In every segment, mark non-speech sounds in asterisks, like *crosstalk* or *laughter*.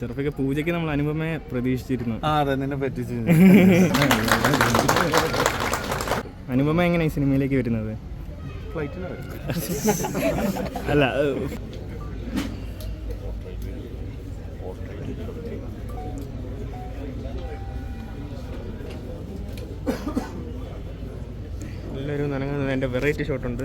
ചെറുപ്പൊക്കെ പൂജയ്ക്ക് നമ്മൾ അനുപമയെ പ്രതീക്ഷിച്ചിരുന്നു. ആ അതെ നിന്നെ പറ്റിച്ച് *laughs* അനുപമ എങ്ങനെ ഈ സിനിമയിലേക്ക് വരുന്നത്? അല്ല എല്ലാവരും നനങ്ങുന്നത് എന്റെ വെറൈറ്റി ഷോട്ടുണ്ട്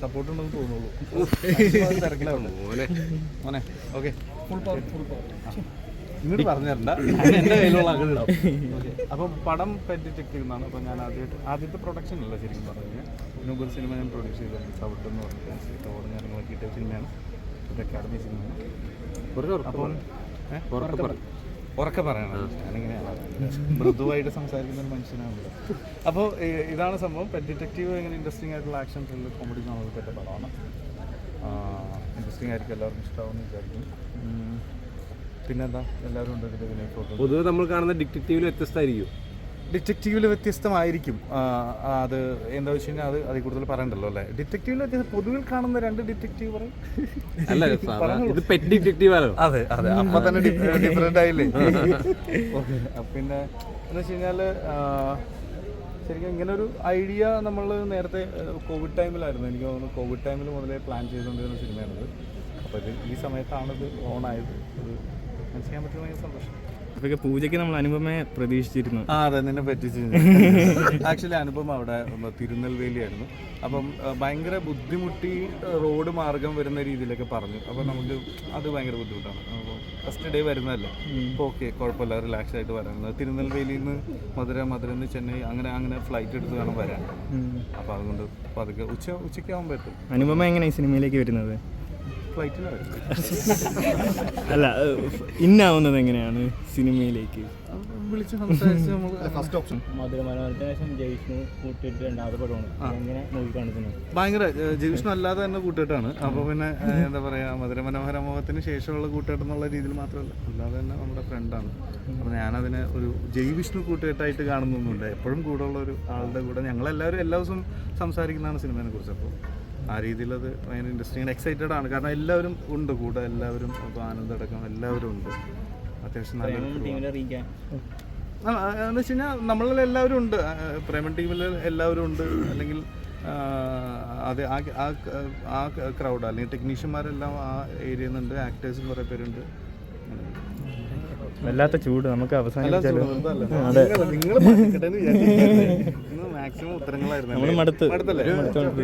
സപ്പോർട്ട് ഉണ്ടെന്ന് തോന്നുള്ളൂ മോനെ. Okay. Full power full power ഇങ്ങോട്ട് പറഞ്ഞു തരണ്ട. *laughs* എന്റെ കയ്യിലുള്ള ഇടാം. അപ്പം പടം പറ്റി ചെക്ക് ചെയ്യുന്നതാണ്. അപ്പൊ ഞാൻ ആദ്യമായിട്ട് ആദ്യത്തെ പ്രൊഡക്ഷൻ അല്ല ശരിക്കും പറഞ്ഞു നൂബൽ സിനിമ ഞാൻ പ്രൊഡ്യൂസ് ചെയ്തത്. സൗട്ട് എന്ന് പറഞ്ഞിട്ട് കാര്യങ്ങളൊക്കെ നോക്കിയിട്ട് സിനിമയാണ് അക്കാഡമി സിനിമയാണ് അപ്പം? ഉറക്കെ പറ- ഉറക്കെ പറയണം ഞാനിങ്ങനെയാണ് മൃദുവായിട്ട് സംസാരിക്കുന്ന ഒരു മനുഷ്യനാണല്ലോ. അപ്പോൾ ഇതാണ് സംഭവം. പെറ്റ് ഡിറ്റക്റ്റീവ് ഇങ്ങനെ ഇൻട്രസ്റ്റിംഗ് ആയിട്ടുള്ള ആക്ഷൻ ത്രില്ലർ കോമഡി നമുക്ക് പറ്റ പടമാണ്. ഇൻട്രസ്റ്റിംഗ് ആയിരിക്കും. എല്ലാവർക്കും ഇഷ്ടമാവുമെന്ന് വിചാരിക്കും. പിന്നെന്താ? എല്ലാവരും ഉണ്ട് പൊതുവെ നമ്മൾ കാണുന്ന ഡിറ്റക്റ്റീവിൽ വ്യത്യസ്തമായിരിക്കും. ഡിറ്റക്റ്റീവിൽ വ്യത്യസ്തമായിരിക്കും. അത് എന്താ വെച്ച് കഴിഞ്ഞാൽ അത് അതിൽ കൂടുതൽ പറയണ്ടല്ലോ അല്ലേ? ഡിറ്റക്റ്റീവിൽ വ്യത്യസ്തം പൊതുവിൽ കാണുന്ന രണ്ട് ഡിറ്റക്റ്റീവ് പറയും. അല്ല *laughs* സാധാരണ ഇത് പെറ്റ് ഡിറ്റക്റ്റീവ് ആണോ അതെ അതെ. അപ്പൊ തന്നെ ഡിഫറെന്റ് *laughs* ആയില്ലേ? *laughs* പിന്നെ എന്ന് വെച്ച് കഴിഞ്ഞാൽ ശരിക്കും ഇങ്ങനെ ഒരു ഐഡിയ നമ്മൾ നേരത്തെ കോവിഡ് ടൈമിലായിരുന്നു. എനിക്ക് തോന്നുന്നു കോവിഡ് ടൈമിൽ മുതലേ പ്ലാൻ ചെയ്തുകൊണ്ടിരുന്ന സിനിമയാണിത്. അപ്പോൾ ഇത് ഈ സമയത്താണ് ഇത് ഓണായത് അത് മനസ്സിലാക്കാൻ പറ്റുന്ന സന്തോഷം. ചെറുപ്പൊക്കെ പൂജയ്ക്ക് നമ്മൾ അനുപമയെ പ്രതീക്ഷിച്ചിരുന്നു. ആ അതെ നിന്നെ പറ്റിച്ച് ആക്ച്വലി അനുപം അവിടെ തിരുനെൽവേലി ആയിരുന്നു അപ്പം ഭയങ്കര ബുദ്ധിമുട്ടി റോഡ് മാർഗം വരുന്ന രീതിയിലൊക്കെ പറഞ്ഞു. അപ്പം നമുക്ക് അത് ഭയങ്കര ബുദ്ധിമുട്ടാണ്. അപ്പോൾ ഫസ്റ്റ് ഡേ വരുന്നതല്ലേ? അപ്പോൾ ഓക്കെ കുഴപ്പമില്ല. റിലാക്സ് ആയിട്ട് വരാനുള്ളത് തിരുനെൽവേലിയിൽ നിന്ന് മധുര മധുര നിന്ന് ചെന്നൈ അങ്ങനെ അങ്ങനെ ഫ്ലൈറ്റ് എടുത്ത് വേണം വരാൻ. അപ്പോൾ അതുകൊണ്ട് പതുക്കെ ഉച്ച ഉച്ചയ്ക്ക് ആകുമ്പോൾ എത്തും. അനുപമ ഈ സിനിമയിലേക്ക് വരുന്നത്? അല്ല ഇന്നാവുന്നത് എങ്ങനെയാണ് സിനിമയിലേക്ക്? വിളിച്ച് സംസാരിച്ച് നമ്മൾ ഫസ്റ്റ് ഓപ്ഷൻ കൂട്ടിയിട്ട് രണ്ടാമത്തെ പടമാണ്. ഭയങ്കര ഏഹ്, അല്ലാതെ തന്നെ കൂട്ടുകെട്ടാണ് അപ്പോൾ പിന്നെ എന്താ പറയുക മധുര മനോഹര മോഹത്തിന് ശേഷമുള്ള കൂട്ടുകെട്ട് എന്നുള്ള രീതിയിൽ മാത്രമല്ല. അല്ലാതെ തന്നെ നമ്മുടെ ഫ്രണ്ടാണ് അപ്പോൾ ഞാനതിനെ ഒരു ജയ് വിഷ്ണു കൂട്ടുകെട്ടായിട്ട് കാണുന്നൊന്നുമില്ല. എപ്പോഴും കൂടെ ഉള്ള ഒരു ആളുടെ കൂടെ ഞങ്ങളെല്ലാവരും എല്ലാ ദിവസവും സംസാരിക്കുന്നതാണ് സിനിമയെ കുറിച്ച്. അപ്പോൾ ആ രീതിയിൽ അത് ഭയങ്കര ഇൻട്രസ്റ്റിംഗ് എക്സൈറ്റഡ് ആണ്. കാരണം എല്ലാവരും ഉണ്ട് കൂടെ എല്ലാവരും ഇപ്പോൾ ആനന്ദ് അടക്കം എല്ലാവരും ഉണ്ട്. അത്യാവശ്യം നല്ല എന്ന് വെച്ച് കഴിഞ്ഞാൽ നമ്മളിൽ എല്ലാവരും ഉണ്ട്. പ്രേമൻ ടീമിൽ എല്ലാവരും ഉണ്ട്. അല്ലെങ്കിൽ അതെ ആ ആ ക്രൗഡ് അല്ലെങ്കിൽ ടെക്നീഷ്യന്മാരെല്ലാം ആ ഏരിയയിൽ നിന്നുണ്ട് ആക്ടേഴ്സും കുറേ പേരുണ്ട്. വല്ലാത്ത ചൂട്. നമുക്ക് അവസാനിച്ചാലോ നിങ്ങൾ മാക്സിമം ഉത്തരങ്ങളായിരുന്നു നമ്മൾ മടുത്ത്. മടുത്തല്ലേ? മടുത്തോണ്ട്